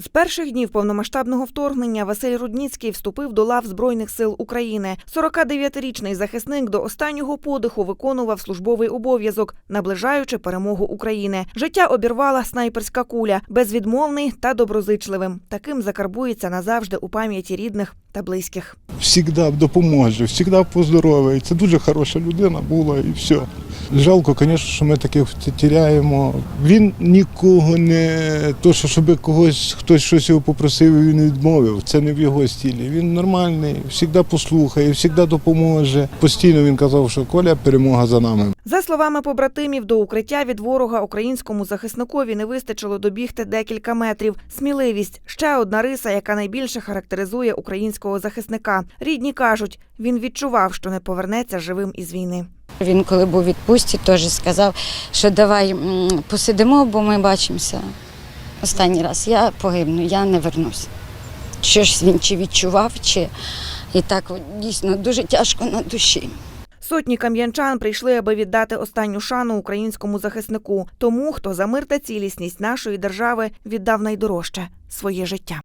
З перших днів повномасштабного вторгнення Василь Рудніцький вступив до лав Збройних сил України. 49-річний захисник до останнього подиху виконував службовий обов'язок, наближаючи перемогу України. Життя обірвала снайперська куля, безвідмовний та доброзичливим. Таким закарбується назавжди у пам'яті рідних та близьких. Всігда допоможе, всігда поздоровить. Це дуже хороша людина була і все. Жалко, звісно, що ми таких тіряємо. Він нікого не то, що щоб когось хтось щось його попросив, і він відмовив. Це не в його стилі. Він нормальний, завжди послухає, завжди допоможе. Постійно він казав, що Коля перемога за нами. За словами побратимів, до укриття від ворога українському захисникові не вистачило добігти декілька метрів. Сміливість ще одна риса, яка найбільше характеризує українського захисника. Рідні кажуть, він відчував, що не повернеться живим із війни. Він, коли був у відпустці, теж сказав, що давай посидимо, бо ми бачимося. Останній раз я погибну, я не вернусь. Що ж він чи відчував, чи і так дійсно дуже тяжко на душі. Сотні кам'янчан прийшли, аби віддати останню шану українському захиснику, тому хто за мир та цілісність нашої держави віддав найдорожче своє життя.